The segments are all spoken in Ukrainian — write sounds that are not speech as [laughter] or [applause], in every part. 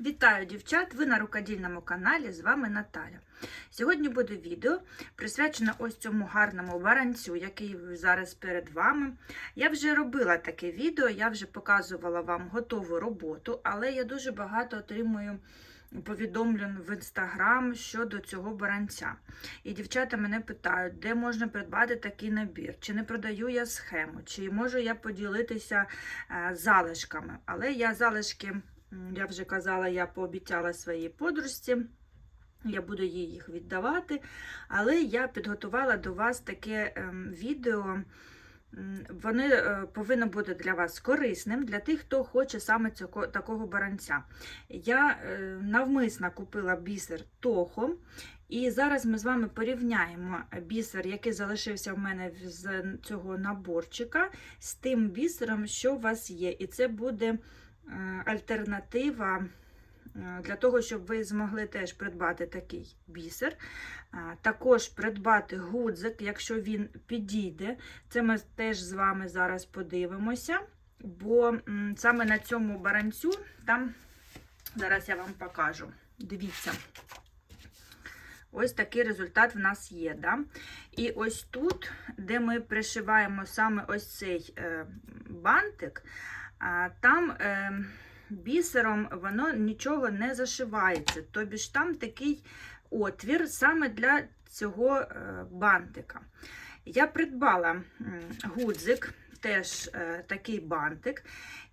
Вітаю дівчат! Ви на рукодільному каналі, з вами Наталя. Сьогодні буде відео присвячене ось цьому гарному баранцю, який зараз перед вами. Я вже робила таке відео, я вже показувала вам готову роботу, але я дуже багато отримую повідомлень в інстаграм щодо цього баранця. І дівчата мене питають, де можна придбати такий набір, чи не продаю я схему, чи можу я поділитися е, залишками. Але я залишки. Я вже казала, я пообіцяла своїй подружці, я буду їй їх віддавати. Але я підготувала до вас таке ем, відео. Вони е, повинно бути для вас корисним, для тих, хто хоче саме цього, такого баранця. Я е, навмисно купила бісер Тохо, і зараз ми з вами порівняємо бісер, який залишився в мене з цього наборчика, з тим бісером, що у вас є. І це буде альтернатива е, для того, щоб ви змогли теж придбати такий бісер. Також придбати гудзик, якщо він підійде. Це ми теж з вами зараз подивимося. Бо саме на цьому баранцю там зараз я вам покажу. Дивіться. Ось такий результат в нас є. Да? І ось тут, де ми пришиваємо саме ось цей е, бантик, там е, бісером воно нічого не зашивається. Тобі ж там такий отвір саме для цього е, бантика. Я придбала гудзик, теж е, такий бантик.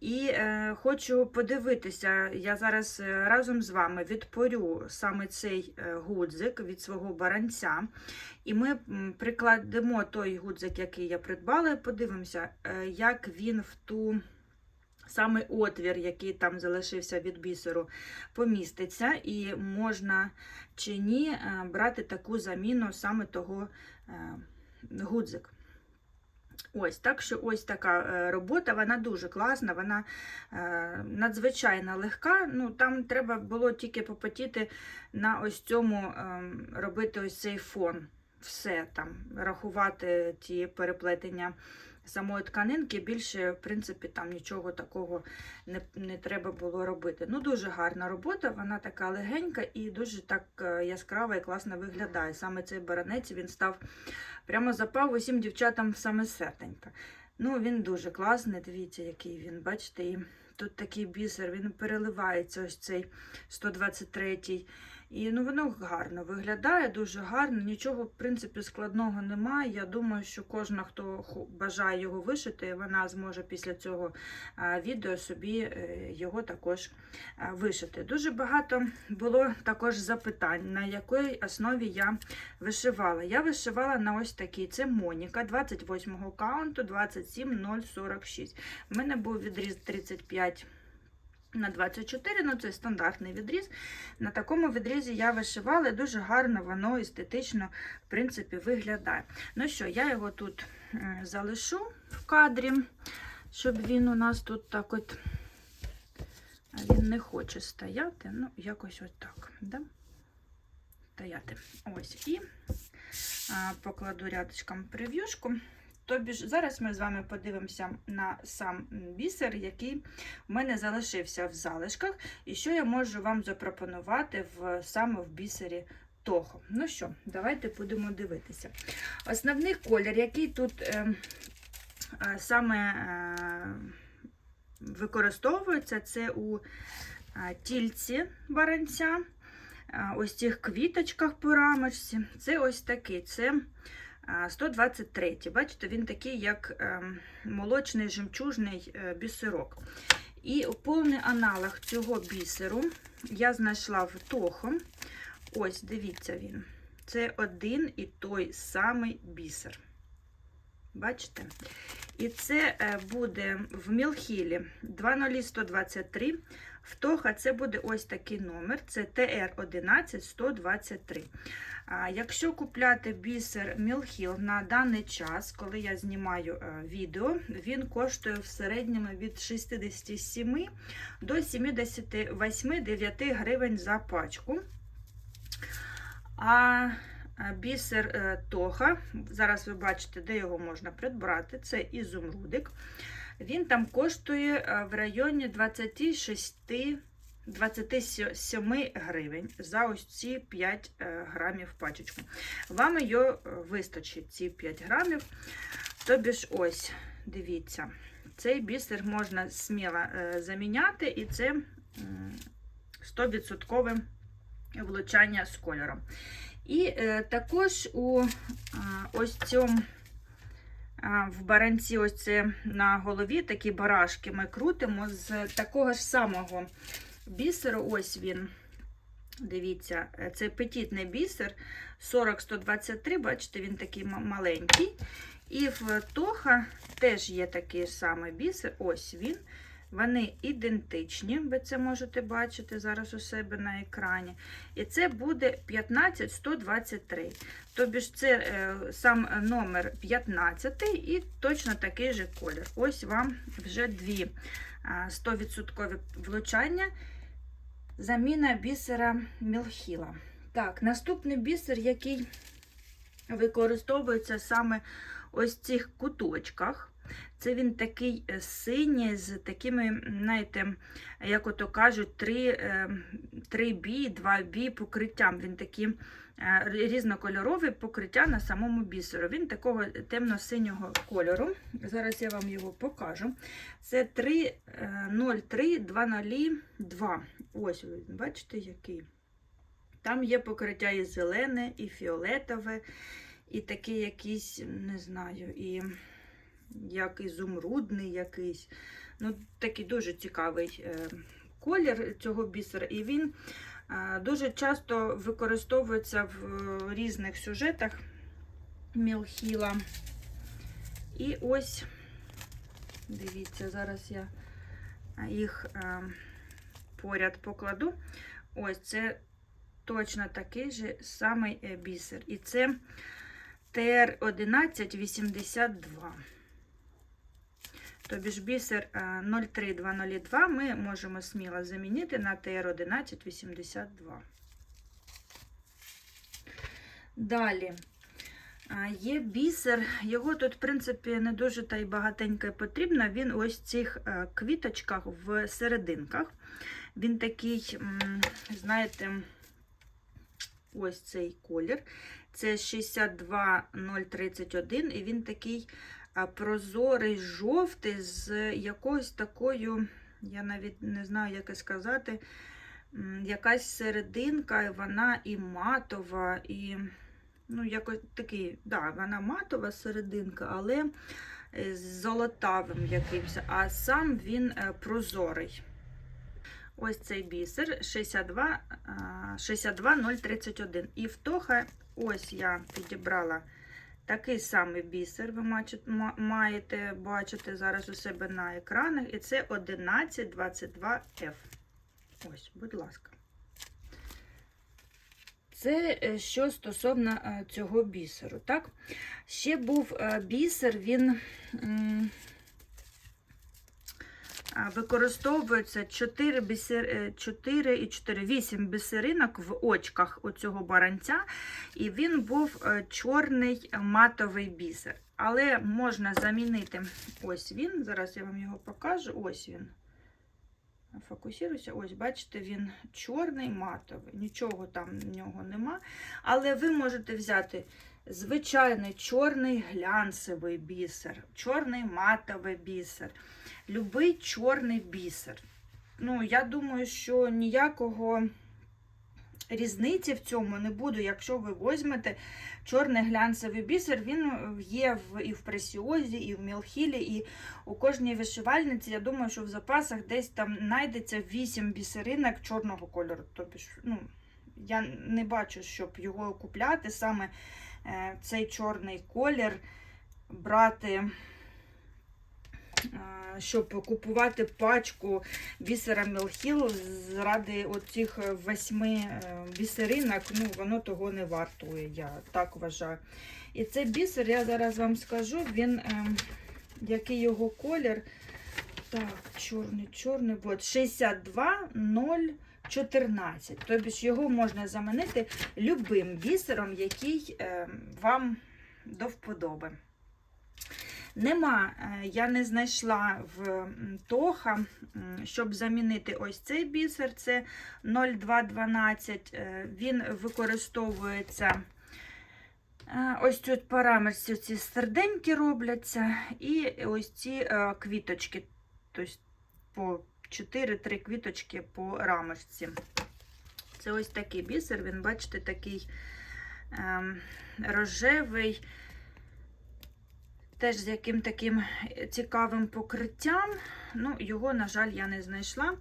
І е, хочу подивитися, я зараз е, разом з вами відпорю саме цей гудзик від свого баранця. І ми прикладемо той гудзик, який я придбала, і подивимося, як він в ту саме отвір, який там залишився від бісеру, поміститься, і можна чи ні е, брати таку заміну саме того е, гудзик. Ось, так що ось така е, робота, вона дуже класна, вона надзвичайно легка. Ну, Там треба було тільки попотіти на ось цьому робити ось цей фон. Все там, рахувати ті переплетення самої тканинки, більше, в принципі, там нічого такого не, не треба було робити. Ну, дуже гарна робота, вона така легенька і дуже так е, яскрава і класно виглядає. Саме цей баранець він став прямо запав усім дівчатам саме серденько. Ну, він дуже класний, дивіться, який він, бачите, і тут такий бісер, він переливається, ось цей 123-й. І ну, воно гарно виглядає, дуже гарно. Нічого, в принципі, складного немає. Я думаю, що кожна, хто бажає його вишити, вона зможе після цього відео собі е, його також вишити. Дуже багато було також запитань, на якій основі я вишивала. Я вишивала на ось такий. Це Моніка 28-го каунту 27046. У мене був відріз 35 на 24, ну це стандартний відріз. На такому відрізі я вишивала, дуже гарно воно естетично, в принципі, виглядає. Ну що, я його тут залишу в кадрі, щоб він у нас тут так от. Він не хоче стояти, ну, якось от так. Да? Стояти. Ось. І а, покладу рядочком прев'юшку. Тобі ж зараз ми з вами подивимося на сам бісер, який в мене залишився в залишках, і що я можу вам запропонувати в, саме в бісері Тохо. Ну що, давайте будемо дивитися. Основний колір, який тут е, е, саме е, використовується, це у е, тільці баранця, е, ось цих квіточках по рамочці. Це ось такий. Це 123. Бачите, він такий, як ем, молочний жемчужний е, бісерок. І повний аналог цього бісеру я знайшла в Тохо. Ось, дивіться він. Це один і той самий бісер. Бачите? І це е, буде в Мілхілі 20123. В Тоха це буде ось такий номер, це ТР11123. А Якщо купляти бісер Мілхіл на даний час, коли я знімаю е, відео, він коштує в середньому від 67 до 78-9 гривень за пачку. А е, бісер е, Тоха, зараз ви бачите, де його можна придбати, це ізумрудик. Він там коштує е, в районі 26 27 гривень за ось ці 5 е, грамів пачечку. Вам її е, вистачить, ці 5 грамів. Тобі ж ось, дивіться, цей бісер можна сміло заміняти, і це 100% влучання з кольором. І також у ось цьому в баранці, ось це на голові такі барашки ми крутимо з такого ж самого бісеру. Ось він. Дивіться, це петітний бісер 40-123, бачите, він такий маленький. І в Тоха теж є такий самий бісер. Ось він. Вони ідентичні, ви це можете бачити зараз у себе на екрані. І це буде 15123. Тобі ж це е, сам номер 15 і точно такий же колір. Ось вам вже дві 100% влучання. Заміна бісера Мілхіла. Так, наступний бісер, який використовується саме ось цих куточках. Це він такий е, синій з такими, знаєте, як ото кажуть, 3, 3B, 2B покриттям. Він такий е, різнокольоровий покриття на самому бісеру. Він такого темно-синього кольору. Зараз я вам його покажу. Це 303-202. Ось бачите, який. Там є покриття і зелене, і фіолетове, і таке якийсь, не знаю, і як ізумрудний якийсь. Ну, Такий дуже цікавий е, колір цього бісера. І він е, дуже часто використовується в різних сюжетах Мілхіла. І ось, дивіться, зараз я їх е, поряд покладу. Ось це точно такий же самий е, бісер. І це ТР-1182. Тобі ж бісер е, 03202 ми можемо сміло замінити на ТР-1182. Далі. Є бісер, його тут, в принципі, не дуже та й багатенько потрібно. Він ось в цих е, квіточках в серединках. Він такий, знаєте, ось цей колір. Це 62031, і він такий прозорий, жовтий, з якоюсь такою, я навіть не знаю, як і сказати, якась серединка, і вона і матова, і ну, якось такий, да, вона матова серединка, але е, з золотавим якимось, а сам він е, прозорий. Ось цей бісер 62, 62031. І в Тоха, ось я підібрала такий самий бісер, ви маєте бачити зараз у себе на екранах. І це 1122F. Ось, будь ласка. Це е, що стосовно е, цього бісеру. Так? Ще був е, бісер, він. Використовується 4, бісер, 4 і 4, 8 бісеринок в очках у цього баранця, і він був е, чорний матовий бісер. Але можна замінити ось він. Зараз я вам його покажу. Ось він. Фокусуюся, ось, бачите, він чорний матовий, нічого там в нього нема. Але ви можете взяти звичайний чорний глянцевий бісер, чорний матовий бісер, любий чорний бісер. Ну, я думаю, що ніякого різниці в цьому не буде, якщо ви візьмете чорний глянцевий бісер, він є в, і в пресіозі, і в мілхілі, і у кожній вишивальниці, я думаю, що в запасах десь там знайдеться 8 бісеринок чорного кольору. Тобто, ну, я не бачу, щоб його купляти, саме цей чорний колір брати. е, Щоб купувати пачку бісера Мілхіл заради оцих восьми е, бісеринок, ну воно того не вартує, я так вважаю. І цей бісер, я зараз вам скажу, він, е, який його колір. Так, чорний, чорний, от 62014. Тобто його можна замінити любим бісером, який е, вам до вподоби. Нема, е, я не знайшла в Тоха, щоб замінити ось цей бісер, це 0212. Е, Він використовується. Ось тут по ці серденьки робляться, і ось ці квіточки, тобто 4-3 квіточки по рамочці. Це ось такий бісер, він, бачите, такий ем, рожевий, теж з яким таким цікавим покриттям. Ну, його, на жаль, я не знайшла.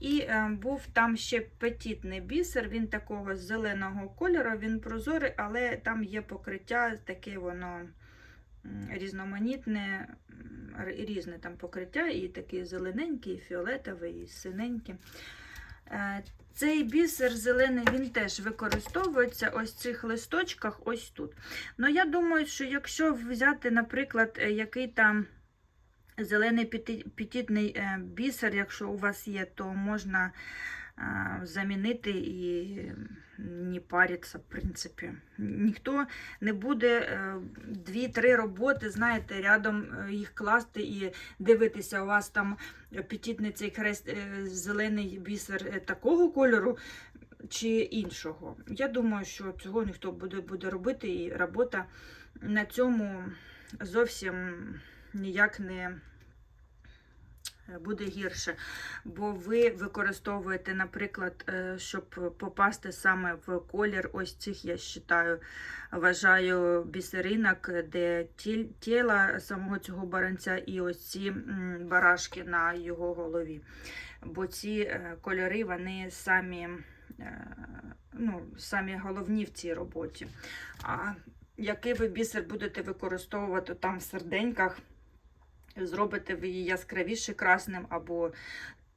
І е, був там ще петітний бісер, він такого зеленого кольору, він прозорий, але там є покриття, таке воно різноманітне, різне там покриття, і такий зелененький, і фіолетовий, і синенький. Е, Цей бісер зелений він теж використовується ось в цих листочках, ось тут. Ну, я думаю, що якщо взяти, наприклад, е, який там зелений пітітний е, бісер, якщо у вас є, то можна замінити і не париться, в принципі. Ніхто не буде е, дві-три роботи, знаєте, рядом е, їх класти і дивитися, у вас там цей хрест, е, зелений бісер такого кольору чи іншого. Я думаю, що цього ніхто буде, буде робити, і робота на цьому зовсім ніяк не буде гірше. Бо ви використовуєте, наприклад, е, щоб попасти саме в колір ось цих, я вважаю, вважаю бісеринок, де тіл- тіла самого цього баранця і ось ці барашки на його голові. Бо ці е, кольори, вони самі, е, ну, самі головні в цій роботі. А який ви бісер будете використовувати там в серденьках, зробите ви її яскравіше красним або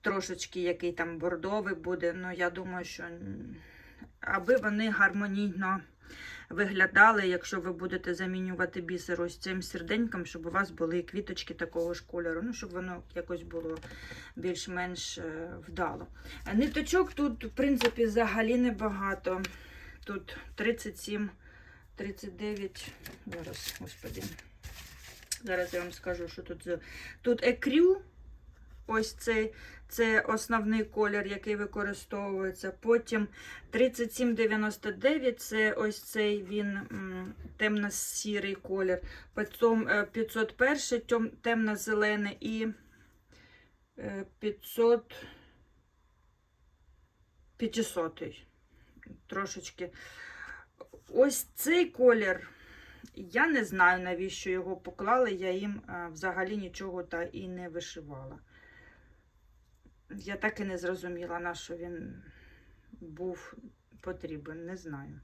трошечки який там бордовий буде. Ну, я думаю, що аби вони гармонійно виглядали, якщо ви будете замінювати бісер ось цим серденьком, щоб у вас були квіточки такого ж кольору, ну, щоб воно якось було більш-менш е, вдало. Ниточок тут, в принципі, взагалі небагато. Тут 37, 39. Зараз, господи. Зараз я вам скажу, що тут. Тут екрю. Ось цей, це основний колір, який використовується. Потім 3799 це ось цей він темно-сірий колір. Потім е, 501 темно-зелений і е, 500 500 трошечки. Ось цей колір. Я не знаю, навіщо його поклали, я їм е, взагалі нічого та і не вишивала. Я так і не зрозуміла, на що він був потрібен. Не знаю.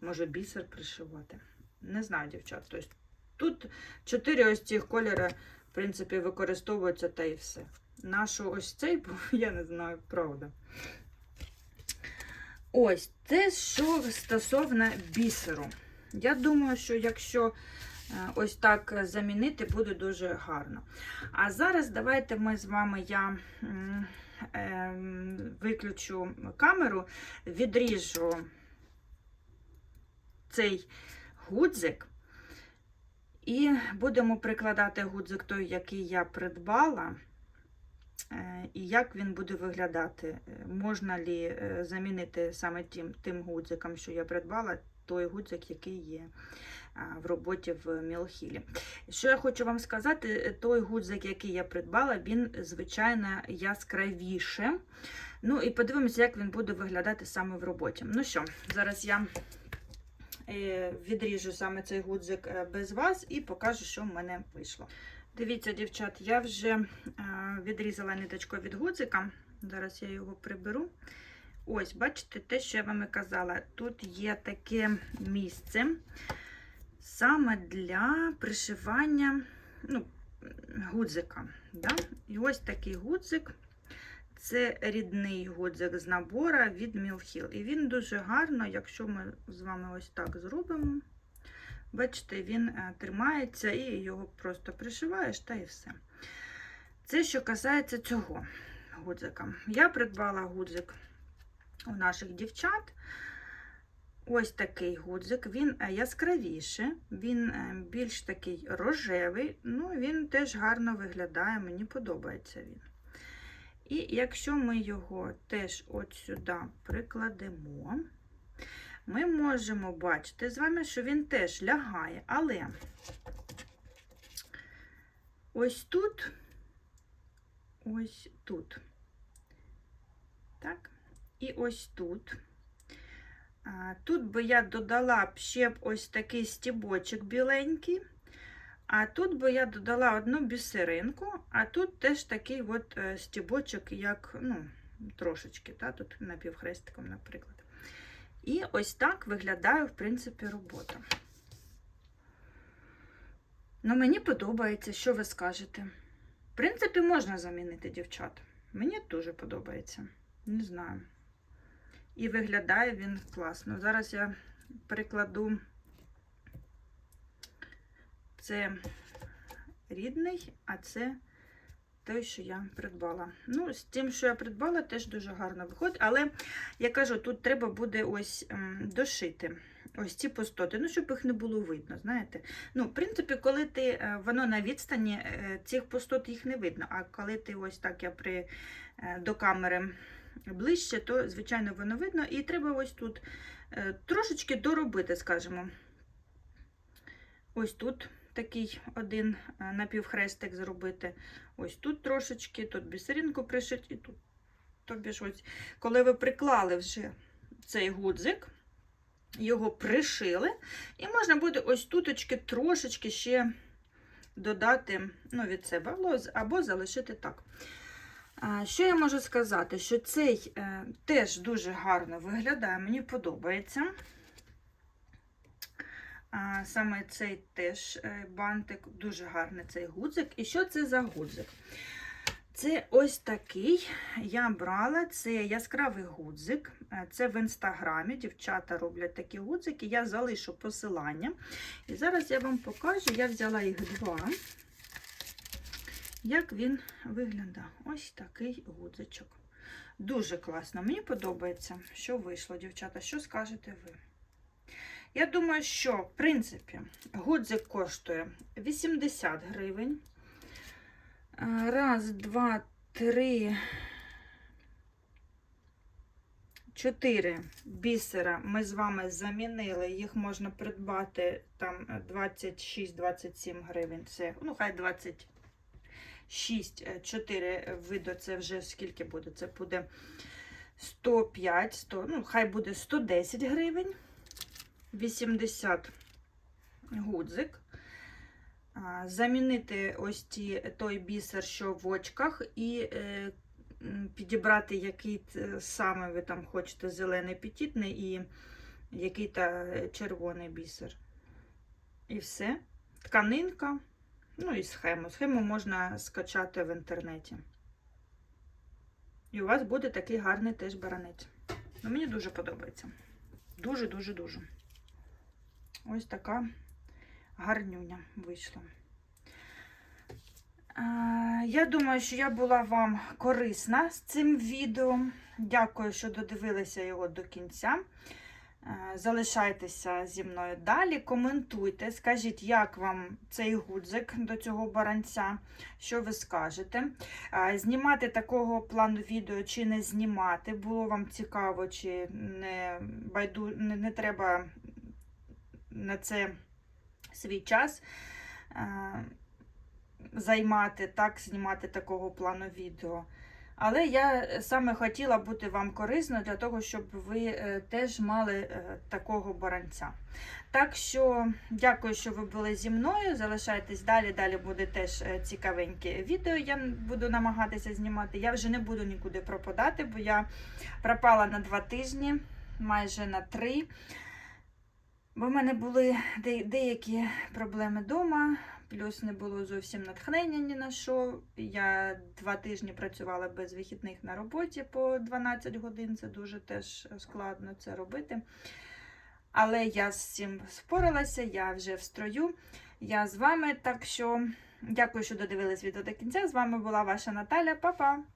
Може, бісер пришивати. Не знаю, дівчат. Тобто, тут чотири ось цих кольори, в принципі, використовуються та і все. Нашу ось цей [laughs] я не знаю, правда. Ось те, що стосовно бісеру. Я думаю, що якщо е, ось так замінити, буде дуже гарно. А зараз давайте ми з вами я ем, виключу камеру, відріжу цей гудзик. І будемо прикладати гудзик той, який я придбала. Е, І як він буде виглядати? Можна лі е, замінити саме тим, тим гудзиком, що я придбала, той гудзик, який є в роботі в Мілхілі. Що я хочу вам сказати, той гудзик, який я придбала, він, звичайно, яскравіше. Ну і подивимося, як він буде виглядати саме в роботі. Ну що, зараз я е, відріжу саме цей гудзик е, без вас і покажу, що в мене вийшло. Дивіться, дівчат, я вже е, відрізала ниточку від гудзика. Зараз я його приберу. Ось, бачите, те, що я вам і казала, тут є таке місце саме для пришивання ну, гудзика. Да? І ось такий гудзик. Це рідний гудзик з набора від Мілхіл. І він дуже гарно, якщо ми з вами ось так зробимо. Бачите, він е, тримається і його просто пришиваєш та і все. Це що касається цього гудзика. Я придбала гудзик у наших дівчат. ось такий гудзик, він е, яскравіший, він е, більш такий рожевий, ну він теж гарно виглядає, мені подобається він. І якщо ми його теж от сюди прикладемо, ми можемо бачити з вами, що він теж лягає, але ось тут, ось тут, так, і ось тут. Тут би я додала б ще б ось такий стібочок біленький, а тут би я додала одну бісеринку, а тут теж такий от е, стібочок, як, ну, трошечки, та, тут напівхрестиком, наприклад. І ось так виглядає, в принципі, робота. Ну, мені подобається, що ви скажете. В принципі, можна замінити дівчат. Мені дуже подобається. Не знаю. І виглядає він класно. Зараз я перекладу це рідний, а це той, що я придбала. Ну, з тим, що я придбала, теж дуже гарно виходить. Але я кажу, тут треба буде ось ем, дошити. Ось ці пустоти, ну, щоб їх не було видно, знаєте. Ну, в принципі, коли ти, е, воно на відстані, е, цих пустот їх не видно. А коли ти ось так я при, е, до камери ближче, то, звичайно, воно видно. І треба ось тут е, трошечки доробити, скажімо. Ось тут такий один е, напівхрестик зробити. Ось тут трошечки, тут бісеринку пришити, і тут. Тобі ж ось, коли ви приклали вже цей гудзик, його пришили, і можна буде ось туточки трошечки ще додати ну, від себе або залишити так. Що я можу сказати? Що цей е, теж дуже гарно виглядає, мені подобається. Саме цей теж е, бантик, дуже гарний цей гудзик. І що це за гудзик? Це ось такий я брала, це яскравий гудзик. Е, Це в інстаграмі. Дівчата роблять такі гудзики. Я залишу посилання. І зараз я вам покажу, я взяла їх два. Як він виглядає? Ось такий гудзичок. Дуже класно. Мені подобається, що вийшло, дівчата. Що скажете ви? Я думаю, що, в принципі, гудзик коштує 80 гривень. Раз, два, три, чотири бісера ми з вами замінили. Їх можна придбати там 26-27 гривень. Це, ну, хай 26, 4 виду, це вже скільки буде? Це буде 105, 100, ну, хай буде 110 гривень, 80 гудзик. Замінити ось ті, той бісер, що в очках, і е, підібрати, який саме ви там хочете, зелений петітний і який та червоний бісер. І все. Тканинка, ну і схему. Схему можна скачати в інтернеті. І у вас буде такий гарний теж баранець. Ну, Мені дуже подобається. Дуже-дуже-дуже. Ось така гарнюня вийшла. Я думаю, що я була вам корисна з цим відео. Дякую, що додивилися його до кінця. Залишайтеся зі мною далі, коментуйте, скажіть, як вам цей гудзик до цього баранця, що ви скажете. Знімати такого плану відео чи не знімати, було вам цікаво, чи не, байду, не, не треба на це свій час займати, так, знімати такого плану відео. Але я саме хотіла бути вам корисною для того, щоб ви е, теж мали е, такого баранця. Так що, дякую, що ви були зі мною. Залишайтесь далі. Далі буде теж е, цікавеньке відео. Я буду намагатися знімати. Я вже не буду нікуди пропадати, бо я пропала на два тижні, майже на три. Бо в мене були деякі проблеми вдома, плюс не було зовсім натхнення ні на що. Я два тижні працювала без вихідних на роботі по 12 годин. Це дуже теж складно це робити. Але я з цим споралася, я вже в строю. Я з вами. Так що дякую, що додивились відео до кінця. З вами була ваша Наталя. Па-па!